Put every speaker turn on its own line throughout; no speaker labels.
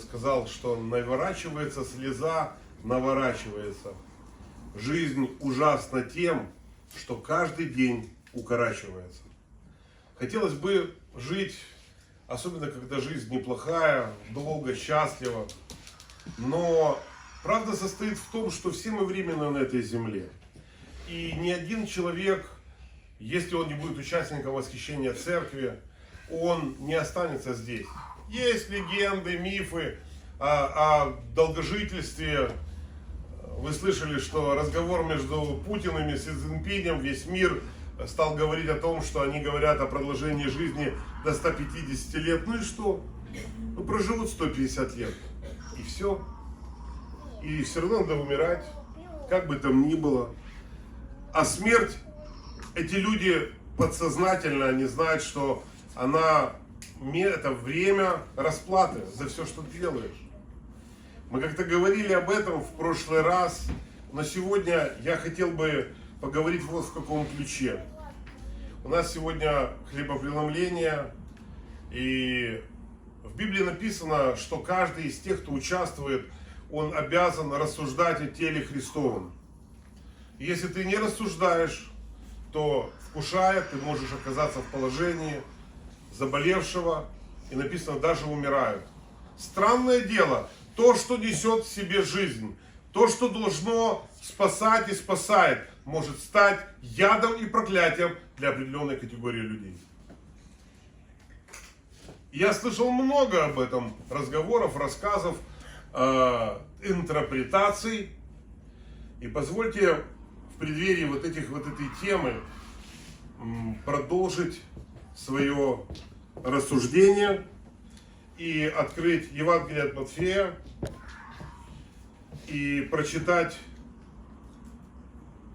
Сказал, что наворачивается слеза, наворачивается. Жизнь ужасна тем, что каждый день укорачивается. Хотелось бы жить, особенно когда жизнь неплохая, долго, счастлива. Но правда состоит в том, что все мы временно на этой земле. И ни один человек, если он не будет участником восхищения церкви, он не останется здесь. Есть легенды, мифы о, о долгожительстве. Вы слышали, что разговор между Путиным и Си Цзиньпинем, весь мир стал говорить о том, что они говорят о продолжении жизни до 150 лет. Ну и что? Ну проживут 150 лет. И все. И все равно надо умирать, как бы там ни было. А смерть, эти люди подсознательно, они знают, что она это время расплаты за все, что ты делаешь. Мы как-то говорили об этом в прошлый раз, но сегодня я хотел бы поговорить вот в каком ключе. У нас сегодня хлебопреломление, и в Библии написано, что каждый из тех, кто участвует, он обязан рассуждать о теле Христовом. Если ты не рассуждаешь, то вкушая, ты можешь оказаться в положении заболевшего, и написано, даже умирают. Странное дело, то, что несет в себе жизнь, то, что должно спасать и спасает, может стать ядом и проклятием для определенной категории людей. Я слышал много об этом разговоров, рассказов, э, интерпретаций. И позвольте в преддверии вот, этих, вот этой темы продолжить свое рассуждение и открыть Евангелие от Матфея и прочитать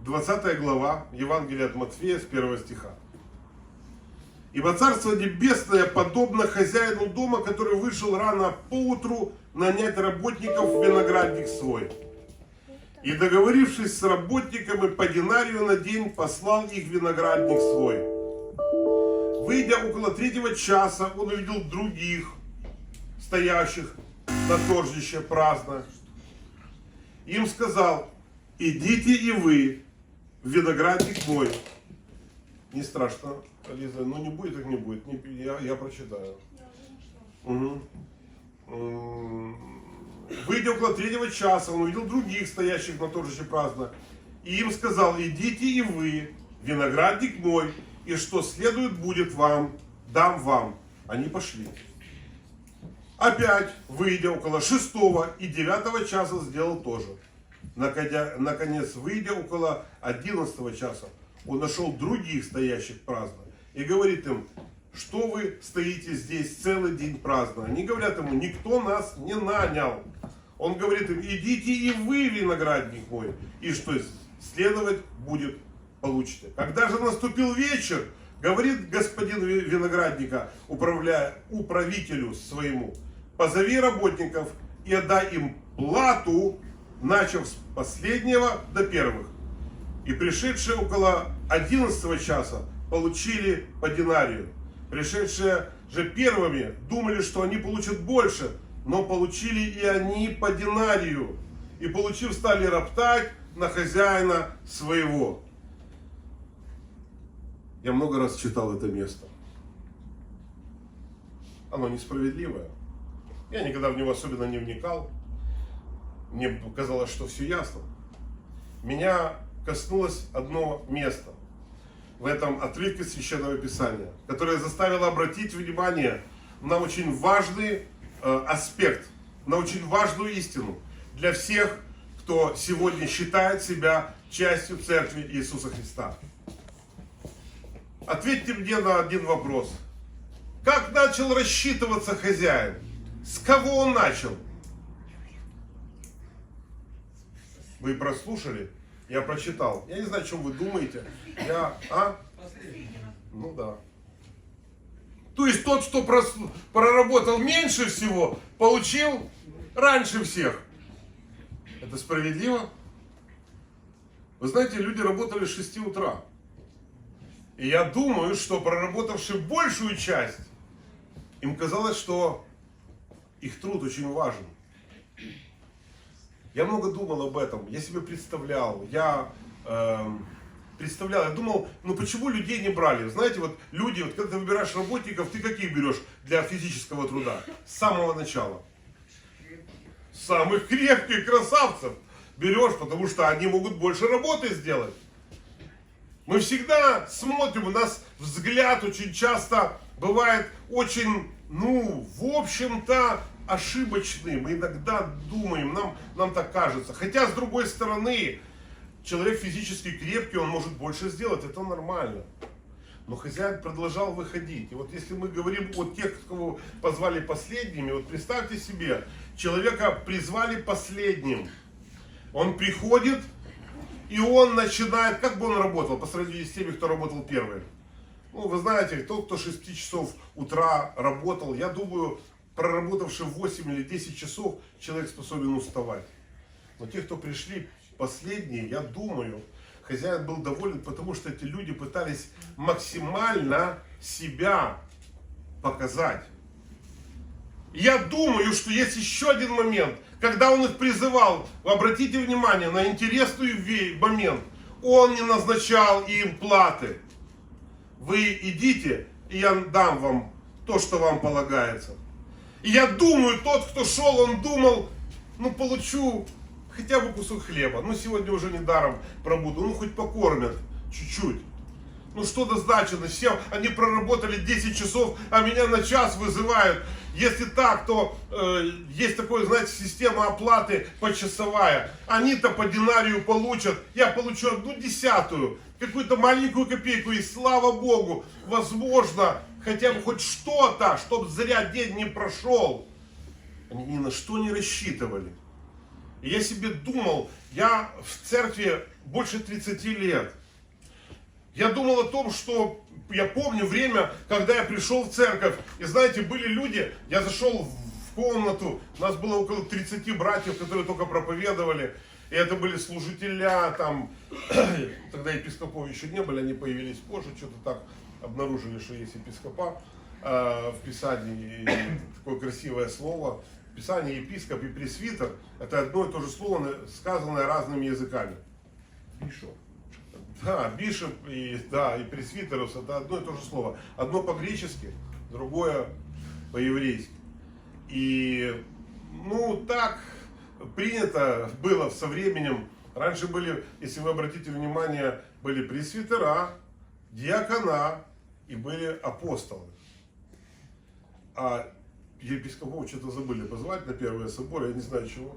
20 глава Евангелия от Матфея с 1 стиха. Ибо Царство Небесное подобно хозяину дома, который вышел рано поутру нанять работников в виноградник свой. И договорившись с работниками по динарию на день, послал их виноградник свой. Выйдя около третьего часа, он увидел других, стоящих на торжище праздно. Им сказал, идите и вы в виноградник мой. Не страшно, Лиза, ну не будет, так не будет. Не- я, я прочитаю. М, Выйдя около третьего часа, он увидел других, стоящих на торжище праздно. И им сказал, идите и вы, виноградник мой, и что следует будет вам, дам вам. Они пошли. Опять, выйдя около шестого и девятого часа, сделал то же. Наконец, выйдя около одиннадцатого часа, он нашел других стоящих праздно и говорит им, что вы стоите здесь целый день праздно. Они говорят ему, никто нас не нанял. Он говорит им, идите и вы, виноградник мой, и что следовать будет получите. Когда же наступил вечер, говорит господин ви- виноградника, управляя управителю своему, позови работников и отдай им плату, начав с последнего до первых. И пришедшие около 11 часа получили по динарию. Пришедшие же первыми думали, что они получат больше, но получили и они по динарию. И получив, стали роптать на хозяина своего. Я много раз читал это место. Оно несправедливое. Я никогда в него особенно не вникал. Мне казалось, что все ясно. Меня коснулось одно место в этом отрывке Священного Писания, которое заставило обратить внимание на очень важный э, аспект, на очень важную истину для всех, кто сегодня считает себя частью Церкви Иисуса Христа. Ответьте мне на один вопрос. Как начал рассчитываться хозяин? С кого он начал? Вы прослушали? Я прочитал. Я не знаю, о чем вы думаете. Я, а? Ну да. То есть тот, кто проработал меньше всего, получил раньше всех. Это справедливо? Вы знаете, люди работали с 6 утра. И я думаю, что проработавши большую часть, им казалось, что их труд очень важен. Я много думал об этом, я себе представлял, я эм, представлял, я думал, ну почему людей не брали? Знаете, вот люди, вот когда ты выбираешь работников, ты каких берешь для физического труда? С самого начала. Самых крепких красавцев берешь, потому что они могут больше работы сделать. Мы всегда смотрим, у нас взгляд очень часто бывает очень, ну, в общем-то, ошибочный. Мы иногда думаем, нам, нам так кажется. Хотя, с другой стороны, человек физически крепкий, он может больше сделать, это нормально. Но хозяин продолжал выходить. И вот если мы говорим о тех, кого позвали последними, вот представьте себе, человека призвали последним. Он приходит, и он начинает, как бы он работал по сравнению с теми, кто работал первым. Ну, вы знаете, тот, кто 6 часов утра работал, я думаю, проработавший 8 или 10 часов, человек способен уставать. Но те, кто пришли последние, я думаю, хозяин был доволен, потому что эти люди пытались максимально себя показать. Я думаю, что есть еще один момент, когда он их призывал, обратите внимание на интересный момент, он не назначал им платы. Вы идите, и я дам вам то, что вам полагается. И я думаю, тот, кто шел, он думал, ну получу хотя бы кусок хлеба. Ну сегодня уже не даром пробуду, ну хоть покормят чуть-чуть. Ну что до сдачи, на все, они проработали 10 часов, а меня на час вызывают. Если так, то э, есть такое, знаете, система оплаты почасовая. Они-то по динарию получат, я получу одну десятую, какую-то маленькую копейку, и слава Богу, возможно, хотя бы хоть что-то, чтобы зря день не прошел. Они ни на что не рассчитывали. Я себе думал, я в церкви больше 30 лет. Я думал о том, что я помню время, когда я пришел в церковь, и знаете, были люди, я зашел в комнату, нас было около 30 братьев, которые только проповедовали, и это были служителя, там, тогда епископов еще не были, они появились позже, что-то так обнаружили, что есть епископа э, в Писании, и такое красивое слово. В Писании епископ и пресвитер – это одно и то же слово, сказанное разными языками.
Бишоп.
Да, бишоп и, да, и пресвитерус это одно и то же слово. Одно по-гречески, другое по-еврейски. И, ну, так принято было со временем. Раньше были, если вы обратите внимание, были пресвитера, диакона и были апостолы. А епископов что-то забыли позвать на первые соборы, я не знаю чего.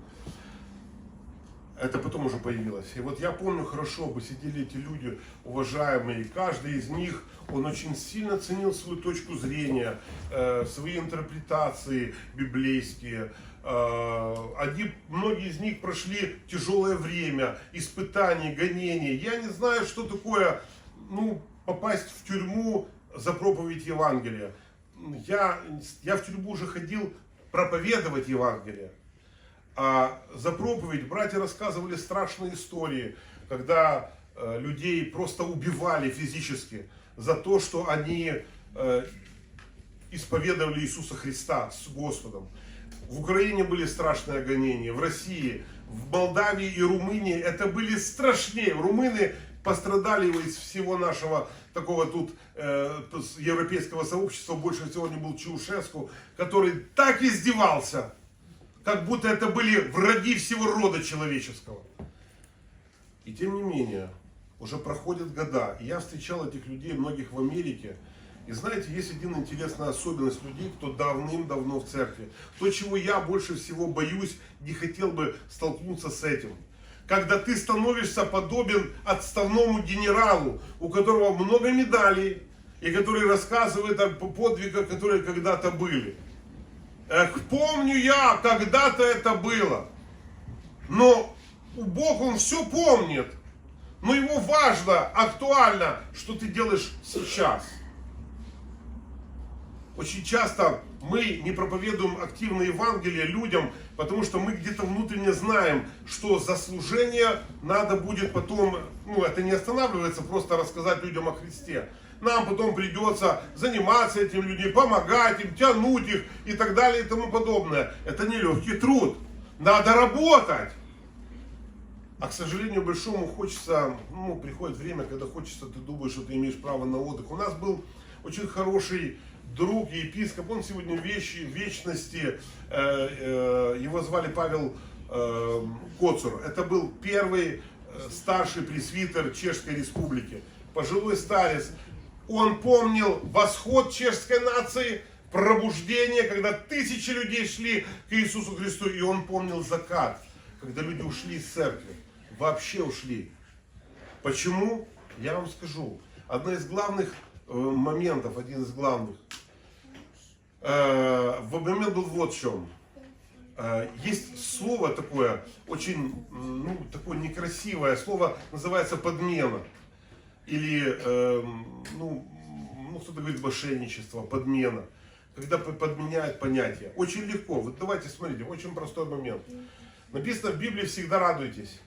Это потом уже появилось. И вот я помню хорошо, бы сидели эти люди, уважаемые, и каждый из них, он очень сильно ценил свою точку зрения, э, свои интерпретации библейские. Э, они, многие из них прошли тяжелое время, испытаний, гонений. Я не знаю, что такое, ну, попасть в тюрьму за проповедь Евангелия. Я, я в тюрьму уже ходил проповедовать Евангелие. А за проповедь братья рассказывали страшные истории, когда э, людей просто убивали физически за то, что они э, исповедовали Иисуса Христа с Господом. В Украине были страшные гонения, в России, в Молдавии и Румынии это были страшнее. Румыны пострадали из всего нашего такого тут э, европейского сообщества, больше всего не был Чаушеску, который так издевался как будто это были враги всего рода человеческого. И тем не менее, уже проходят года, и я встречал этих людей, многих в Америке, и знаете, есть один интересная особенность людей, кто давным-давно в церкви. То, чего я больше всего боюсь, не хотел бы столкнуться с этим. Когда ты становишься подобен отставному генералу, у которого много медалей, и который рассказывает о подвигах, которые когда-то были. Эх, помню я, когда-то это было. Но у Бога Он все помнит. Но ему важно, актуально, что ты делаешь сейчас. Очень часто мы не проповедуем активно Евангелие людям, потому что мы где-то внутренне знаем, что за служение надо будет потом, ну это не останавливается просто рассказать людям о Христе. Нам потом придется заниматься этим людьми, помогать им, тянуть их и так далее и тому подобное. Это нелегкий труд. Надо работать. А к сожалению, большому хочется, ну, приходит время, когда хочется, ты думаешь, что ты имеешь право на отдых. У нас был очень хороший друг, епископ, он сегодня в вечности, э, э, его звали Павел э, Коцур. Это был первый э, старший пресвитер Чешской Республики, пожилой старец. Он помнил восход чешской нации, пробуждение, когда тысячи людей шли к Иисусу Христу, и он помнил закат, когда люди ушли из церкви вообще ушли. Почему? Я вам скажу. Одно из главных э, моментов, один из главных. Э, в момент был вот в чем. Э, есть слово такое, очень, ну, такое некрасивое слово, называется подмена. Или, ну, ну кто-то говорит мошенничество, подмена. Когда подменяют понятие. Очень легко. Вот давайте смотрите, очень простой момент. Написано в Библии всегда радуйтесь.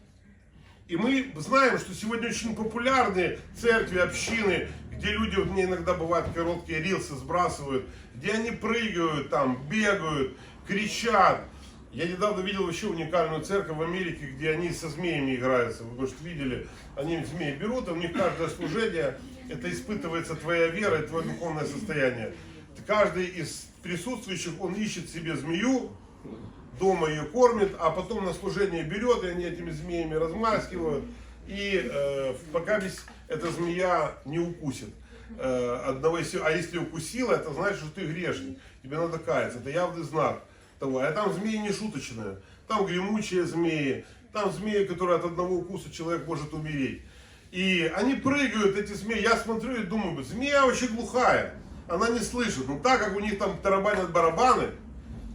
И мы знаем, что сегодня очень популярны церкви, общины, где люди, вот мне иногда бывают короткие рилсы сбрасывают, где они прыгают, там, бегают, кричат. Я недавно видел вообще уникальную церковь в Америке, где они со змеями играются. Вы, может, видели, они змеи берут, а у них каждое служение, это испытывается твоя вера и твое духовное состояние. Каждый из присутствующих, он ищет себе змею, дома ее кормит, а потом на служение берет, и они этими змеями размаскивают. И э, пока весь эта змея не укусит э, одного из А если укусила, это значит, что ты грешник. Тебе надо каяться. Это явный знак того. А там змеи не шуточные. Там гремучие змеи. Там змеи, которые от одного укуса человек может умереть. И они прыгают, эти змеи. Я смотрю и думаю, змея очень глухая. Она не слышит. Но так как у них там тарабанят барабаны,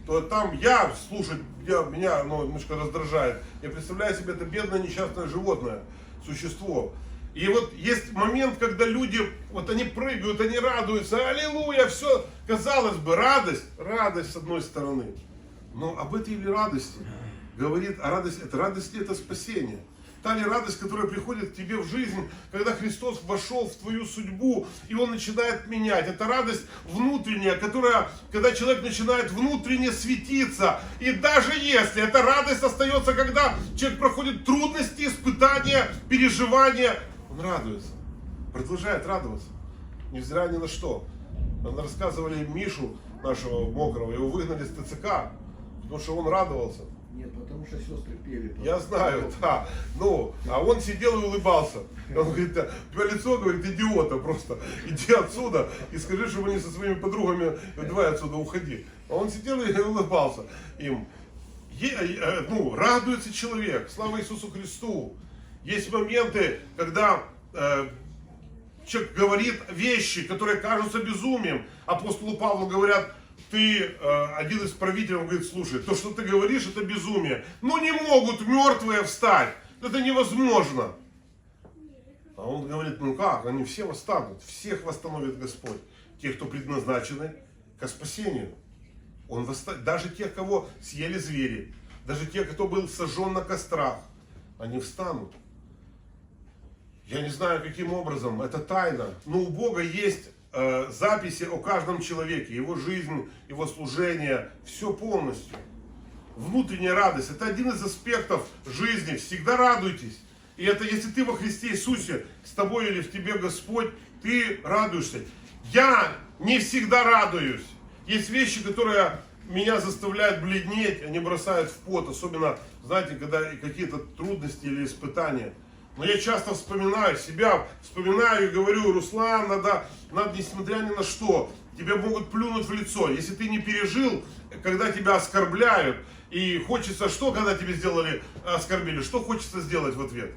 то там я слушать, я, меня ну, немножко раздражает. Я представляю себе это бедное несчастное животное, существо. И вот есть момент, когда люди, вот они прыгают, они радуются, аллилуйя, все, казалось бы, радость, радость с одной стороны. Но об этой или радости говорит, а радость, это радость ли это спасение? Та ли радость, которая приходит к тебе в жизнь, когда Христос вошел в твою судьбу, и Он начинает менять. Это радость внутренняя, которая, когда человек начинает внутренне светиться. И даже если эта радость остается, когда человек проходит трудности, испытания, переживания, он радуется, продолжает радоваться, невзирая ни на что. Рассказывали Мишу, нашего мокрого, его выгнали с ТЦК, потому что он радовался.
Нет, потому что сестры пели.
Я знаю, да. Ну, а он сидел и улыбался. Он говорит, да, твое лицо, говорит, идиота просто. Иди отсюда и скажи, чтобы они со своими подругами, давай отсюда уходи. А он сидел и улыбался им. Е, э, ну, радуется человек. Слава Иисусу Христу. Есть моменты, когда э, человек говорит вещи, которые кажутся безумием. Апостолу Павлу говорят, ты, э, один из правителей, он говорит, слушай, то, что ты говоришь, это безумие. Но не могут мертвые встать. Это невозможно. А он говорит, ну как, они все восстанут, всех восстановит Господь. Тех, кто предназначены к спасению. Он восстанет. Даже тех, кого съели звери, даже тех, кто был сожжен на кострах, они встанут. Я не знаю, каким образом, это тайна. Но у Бога есть Э, записи о каждом человеке, его жизнь, его служение, все полностью. Внутренняя радость, это один из аспектов жизни, всегда радуйтесь. И это если ты во Христе Иисусе, с тобой или в тебе Господь, ты радуешься. Я не всегда радуюсь. Есть вещи, которые меня заставляют бледнеть, они бросают в пот, особенно, знаете, когда какие-то трудности или испытания – но я часто вспоминаю себя, вспоминаю и говорю, Руслан, надо, надо несмотря ни на что, тебе могут плюнуть в лицо. Если ты не пережил, когда тебя оскорбляют, и хочется что, когда тебе сделали, оскорбили, что хочется сделать в ответ?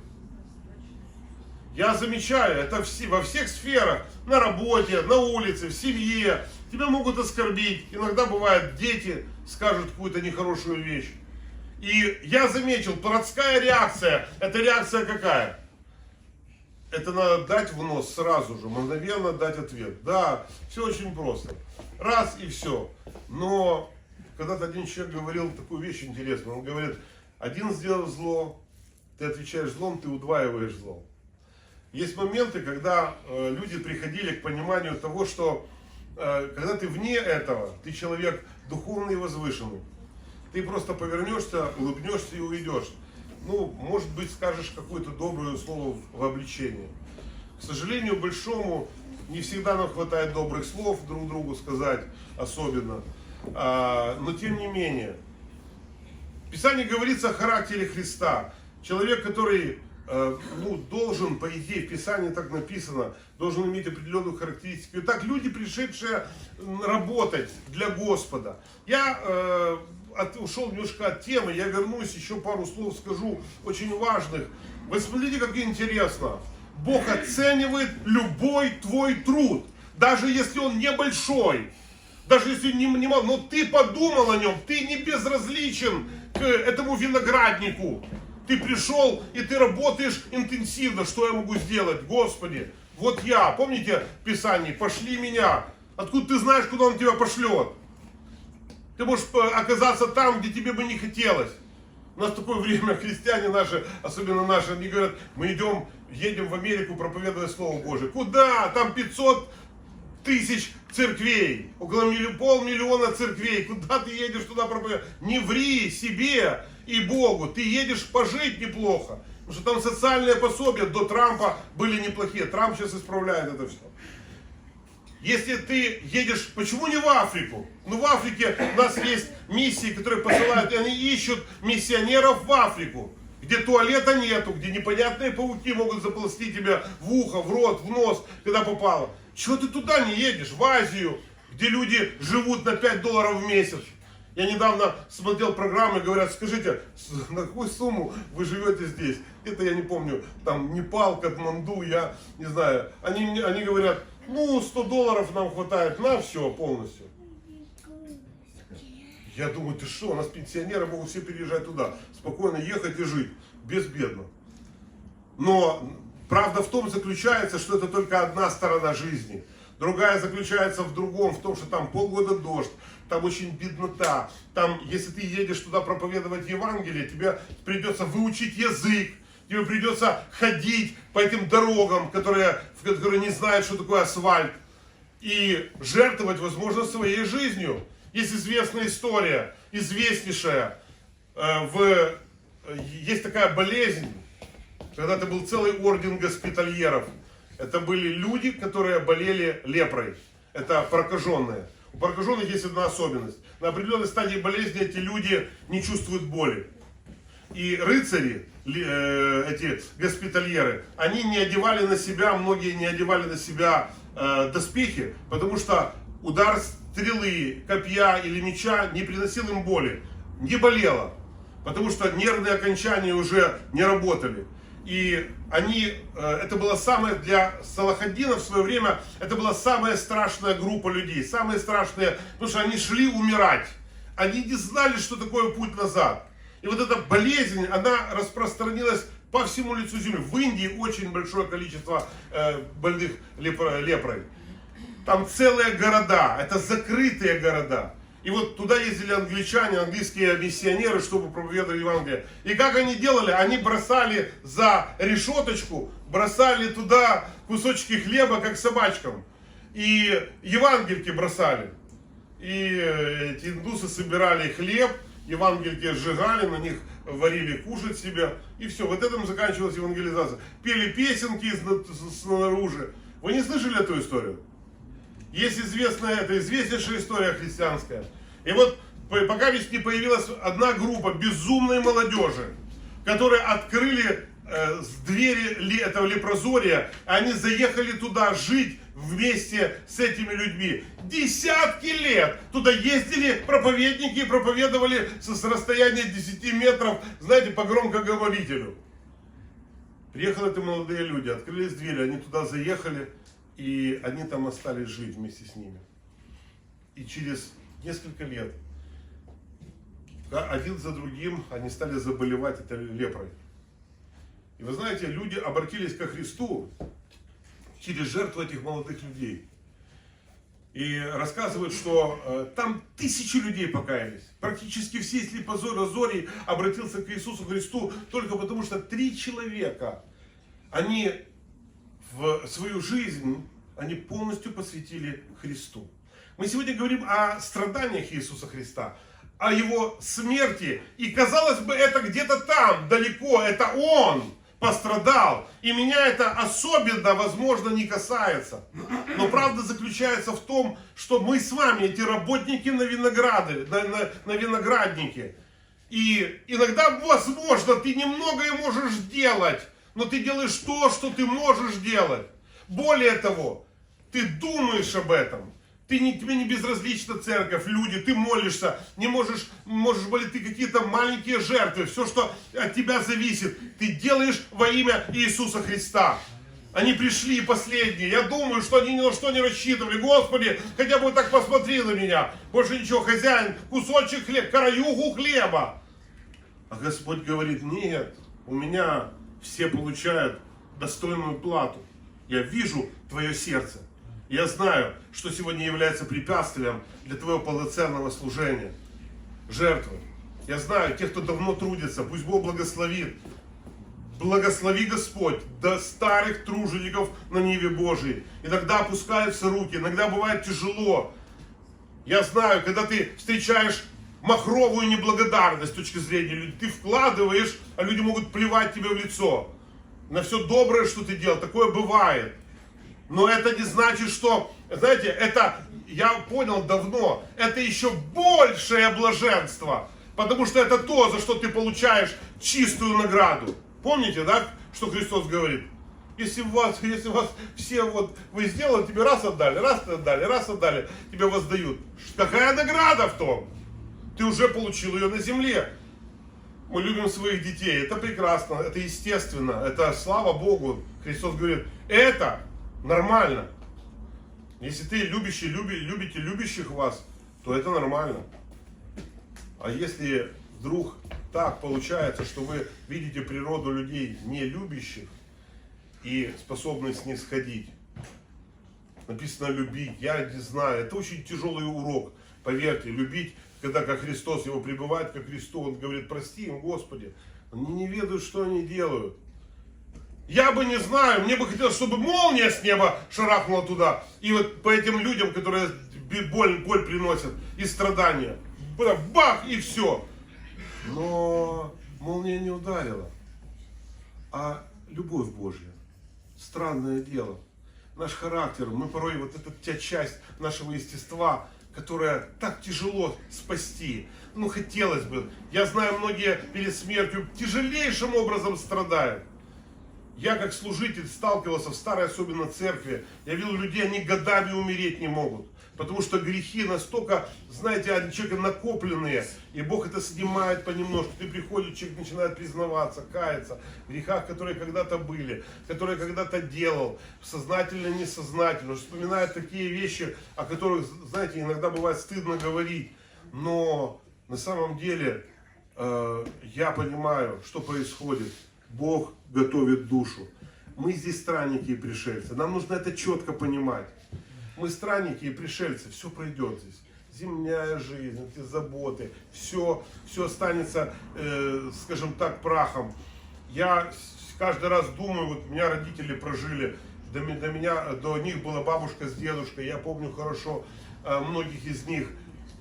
Я замечаю, это во всех сферах, на работе, на улице, в семье, тебя могут оскорбить. Иногда бывает, дети скажут какую-то нехорошую вещь. И я заметил, плотская реакция, это реакция какая? Это надо дать в нос сразу же, мгновенно дать ответ. Да, все очень просто. Раз и все. Но когда-то один человек говорил такую вещь интересную. Он говорит, один сделал зло, ты отвечаешь злом, ты удваиваешь зло. Есть моменты, когда э, люди приходили к пониманию того, что э, когда ты вне этого, ты человек духовный и возвышенный. Ты просто повернешься, улыбнешься и уйдешь. Ну, может быть, скажешь какое-то доброе слово в обличении. К сожалению, большому не всегда нам хватает добрых слов друг другу сказать, особенно. А, но тем не менее, в Писании говорится о характере Христа. Человек, который э, ну, должен, по идее, в Писании так написано, должен иметь определенную характеристику. Так люди, пришедшие работать для Господа. Я э, от- ушел немножко от темы, я вернусь, еще пару слов скажу, очень важных. Вы смотрите, как интересно. Бог оценивает любой твой труд, даже если он небольшой. Даже если не, не но ты подумал о нем, ты не безразличен к этому винограднику. Ты пришел и ты работаешь интенсивно. Что я могу сделать? Господи, вот я, помните в Писании, пошли меня. Откуда ты знаешь, куда он тебя пошлет? Ты можешь э, оказаться там, где тебе бы не хотелось. У нас такое время, христиане наши, особенно наши, они говорят, мы идем, едем в Америку проповедуя Слово Божие. Куда? Там 500 тысяч церквей, около милли- полмиллиона церквей. Куда ты едешь туда проповедовать? Не ври себе и Богу. Ты едешь пожить неплохо. Потому что там социальные пособия до Трампа были неплохие. Трамп сейчас исправляет это все. Если ты едешь, почему не в Африку? Ну в Африке у нас есть миссии, которые посылают, и они ищут миссионеров в Африку, где туалета нету, где непонятные пауки могут заползти тебя в ухо, в рот, в нос, когда попало. Чего ты туда не едешь? В Азию, где люди живут на 5 долларов в месяц. Я недавно смотрел программы, говорят, скажите, на какую сумму вы живете здесь? Это я не помню, там Непал, Катманду, я не знаю. Они, они говорят, ну 100 долларов нам хватает на все полностью. Я думаю, ты что, у нас пенсионеры могут все переезжать туда, спокойно ехать и жить, безбедно. Но правда в том заключается, что это только одна сторона жизни. Другая заключается в другом, в том, что там полгода дождь, там очень беднота. Там, если ты едешь туда проповедовать Евангелие, тебе придется выучить язык, тебе придется ходить по этим дорогам, которые, которые не знают, что такое асфальт, и жертвовать, возможно, своей жизнью. Есть известная история, известнейшая. э, В, э, есть такая болезнь, когда-то был целый орден госпитальеров. Это были люди, которые болели лепрой. Это прокаженные. У прокаженных есть одна особенность. На определенной стадии болезни эти люди не чувствуют боли. И рыцари, э, эти госпитальеры, они не одевали на себя, многие не одевали на себя э, доспехи, потому что удар стрелы, копья или меча не приносил им боли. Не болело, потому что нервные окончания уже не работали. И они, э, это была самая, для Салахаддина в свое время, это была самая страшная группа людей, самые страшные, потому что они шли умирать. Они не знали, что такое путь назад. И вот эта болезнь, она распространилась по всему лицу земли. В Индии очень большое количество э, больных лепро- лепрой. Там целые города, это закрытые города. И вот туда ездили англичане, английские миссионеры, чтобы проповедовать Евангелие. И как они делали? Они бросали за решеточку, бросали туда кусочки хлеба, как собачкам. И евангельки бросали. И э, эти индусы собирали хлеб, евангельки сжигали, на них варили кушать себе. И все, вот этим заканчивалась евангелизация. Пели песенки снаружи. Вы не слышали эту историю? Есть известная, это известнейшая история христианская. И вот по- пока ведь не появилась одна группа безумной молодежи, которые открыли э, с двери этого лепрозория, они заехали туда жить вместе с этими людьми. Десятки лет туда ездили проповедники и проповедовали со с расстояния 10 метров, знаете, по громкоговорителю. Приехали эти молодые люди, открылись двери, они туда заехали, и они там остались жить вместе с ними. И через несколько лет, один за другим, они стали заболевать этой лепрой. И вы знаете, люди обратились ко Христу через жертву этих молодых людей. И рассказывают, что э, там тысячи людей покаялись. Практически все слепозорий обратился к Иисусу Христу только потому, что три человека, они в свою жизнь они полностью посвятили Христу. Мы сегодня говорим о страданиях Иисуса Христа, о Его смерти. И казалось бы, это где-то там, далеко, это Он пострадал. И меня это особенно, возможно, не касается. Но правда заключается в том, что мы с вами, эти работники на, винограде, на, на- на винограднике. И иногда, возможно, ты немногое можешь делать, но ты делаешь то, что ты можешь делать. Более того, ты думаешь об этом. Ты не, тебе не безразлична церковь, люди, ты молишься, не можешь, можешь были ты какие-то маленькие жертвы, все, что от тебя зависит, ты делаешь во имя Иисуса Христа. Они пришли последние. Я думаю, что они ни на что не рассчитывали. Господи, хотя бы так посмотри на меня. Больше ничего, хозяин, кусочек хлеба, краюху хлеба. А Господь говорит, нет, у меня все получают достойную плату. Я вижу твое сердце. Я знаю, что сегодня является препятствием для твоего полноценного служения. Жертвы. Я знаю, тех, кто давно трудится, пусть Бог благословит. Благослови Господь до старых тружеников на Ниве Божией. Иногда опускаются руки, иногда бывает тяжело. Я знаю, когда ты встречаешь махровую неблагодарность с точки зрения людей, ты вкладываешь, а люди могут плевать тебе в лицо. На все доброе, что ты делал, такое бывает. Но это не значит, что, знаете, это, я понял давно, это еще большее блаженство. Потому что это то, за что ты получаешь чистую награду. Помните, да, что Христос говорит? Если у вас, если у вас все вот, вы сделали, тебе раз отдали, раз отдали, раз отдали, тебе воздают. Какая награда в том? Ты уже получил ее на земле. Мы любим своих детей, это прекрасно, это естественно, это слава Богу. Христос говорит, это нормально. Если ты любящий, люби, любите любящих вас, то это нормально. А если вдруг так получается, что вы видите природу людей не любящих и способны снисходить, написано любить, я не знаю, это очень тяжелый урок, поверьте, любить, когда как Христос его пребывает ко Христу, он говорит, прости им, Господи, они не ведают, что они делают. Я бы не знаю, мне бы хотелось, чтобы молния с неба шарахнула туда. И вот по этим людям, которые боль, боль приносят и страдания. Бах и все. Но молния не ударила. А любовь Божья. Странное дело. Наш характер, мы порой вот эта та часть нашего естества, которая так тяжело спасти. Ну, хотелось бы. Я знаю, многие перед смертью тяжелейшим образом страдают. Я как служитель сталкивался в старой особенно церкви. Я видел людей, они годами умереть не могут. Потому что грехи настолько, знаете, они человека накопленные. И Бог это снимает понемножку. Ты приходишь, человек начинает признаваться, каяться в грехах, которые когда-то были, которые когда-то делал, сознательно, несознательно. Вспоминает такие вещи, о которых, знаете, иногда бывает стыдно говорить. Но на самом деле э, я понимаю, что происходит. Бог готовит душу. Мы здесь странники и пришельцы. Нам нужно это четко понимать. Мы странники и пришельцы. Все пройдет здесь. Земная жизнь, эти заботы, все, все останется, э, скажем так, прахом. Я каждый раз думаю, вот у меня родители прожили, до, до меня, до них была бабушка с дедушкой, я помню хорошо э, многих из них.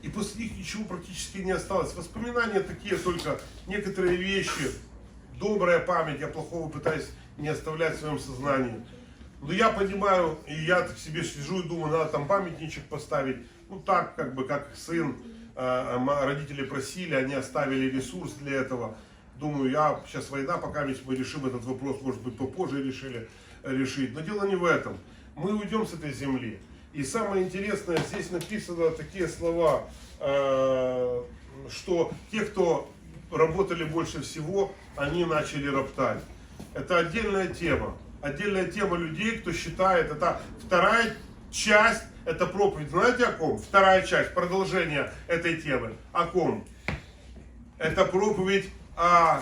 И после них ничего практически не осталось. Воспоминания такие только, некоторые вещи, добрая память, я плохого пытаюсь не оставлять в своем сознании. Но я понимаю, и я так себе сижу и думаю, надо там памятничек поставить. Ну так, как бы, как сын, э, м- родители просили, они оставили ресурс для этого. Думаю, я сейчас война, пока ведь мы решим этот вопрос, может быть, попозже решили решить. Но дело не в этом. Мы уйдем с этой земли. И самое интересное, здесь написано такие слова, э, что те, кто работали больше всего, они начали роптать. Это отдельная тема. Отдельная тема людей, кто считает, это вторая часть, это проповедь. Знаете о ком? Вторая часть, продолжение этой темы. О ком? Это проповедь о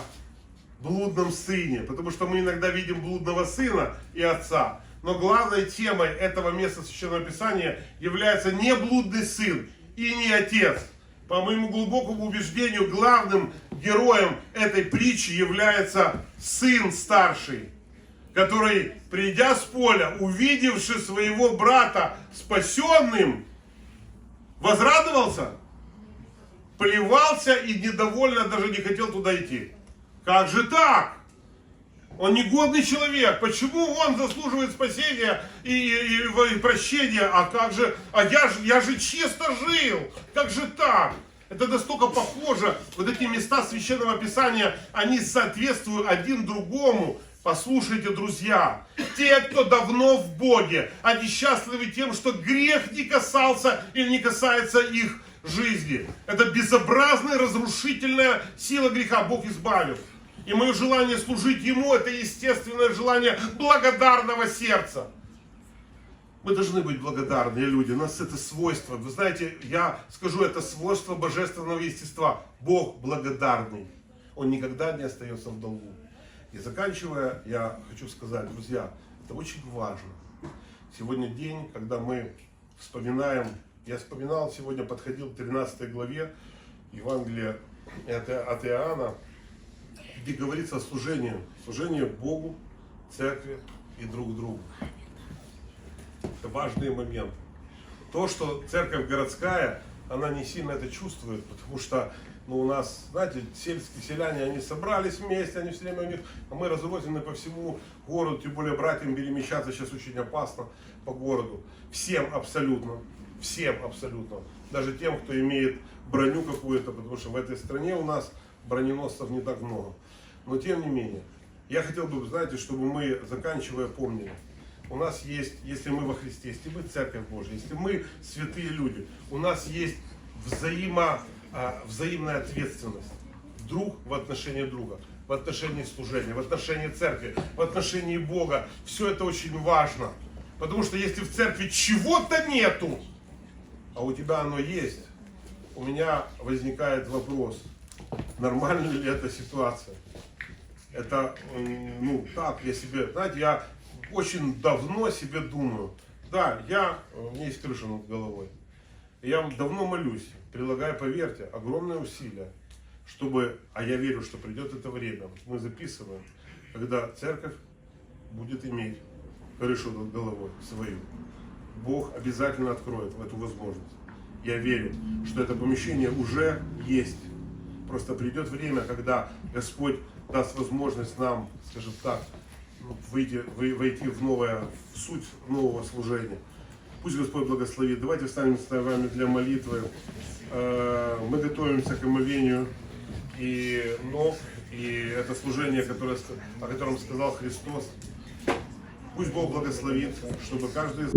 блудном сыне, потому что мы иногда видим блудного сына и отца. Но главной темой этого места Священного Писания является не блудный сын и не отец. По моему глубокому убеждению, главным героем этой притчи является сын старший, который, придя с поля, увидевши своего брата спасенным, возрадовался, плевался и недовольно даже не хотел туда идти. Как же так? Он негодный человек. Почему он заслуживает спасения и, и- и- прощения? А как же? А я же, я же чисто жил. Как же так? Это настолько похоже. Вот эти места священного писания, они соответствуют один другому. Послушайте, друзья, те, кто давно в Боге, они счастливы тем, что грех не касался или не касается их жизни. Это безобразная, разрушительная сила греха. Бог избавил. И мое желание служить Ему, это естественное желание благодарного сердца. Мы должны быть благодарные люди. У нас это свойство. Вы знаете, я скажу, это свойство божественного естества. Бог благодарный. Он никогда не остается в долгу. И заканчивая, я хочу сказать, друзья, это очень важно. Сегодня день, когда мы вспоминаем, я вспоминал, сегодня подходил к 13 главе Евангелия от Иоанна, где говорится о служении. Служение Богу, церкви и друг другу. Это важные моменты. То, что церковь городская, она не сильно это чувствует, потому что ну, у нас, знаете, сельские селяне, они собрались вместе, они все время у них, а мы разрознены по всему городу, тем более братьям перемещаться сейчас очень опасно по городу. Всем абсолютно, всем абсолютно. Даже тем, кто имеет броню какую-то, потому что в этой стране у нас броненосцев не так много. Но тем не менее, я хотел бы, знаете, чтобы мы, заканчивая, помнили, у нас есть, если мы во Христе, если мы Церковь Божья, если мы святые люди, у нас есть взаимо, а, взаимная ответственность друг в отношении друга, в отношении служения, в отношении церкви, в отношении Бога. Все это очень важно. Потому что если в церкви чего-то нету, а у тебя оно есть, у меня возникает вопрос, нормальна ли эта ситуация? Это, м, ну, так, я себе, знаете, я очень давно себе думаю, да, я, э, у меня есть крыша над головой, я давно молюсь, прилагая, поверьте, огромные усилия, чтобы, а я верю, что придет это время, мы записываем, когда церковь будет иметь крышу над головой свою. Бог обязательно откроет эту возможность. Я верю, что это помещение уже есть. Просто придет время, когда Господь даст возможность нам, скажем так, ну, выйти, вы- войти в новое, в суть нового служения. Пусть Господь благословит. Давайте встанем с вами для молитвы. Э, Мы готовимся к омовению и ног, и это служение, которое, о котором сказал Христос. Пусть Бог благословит, чтобы каждый из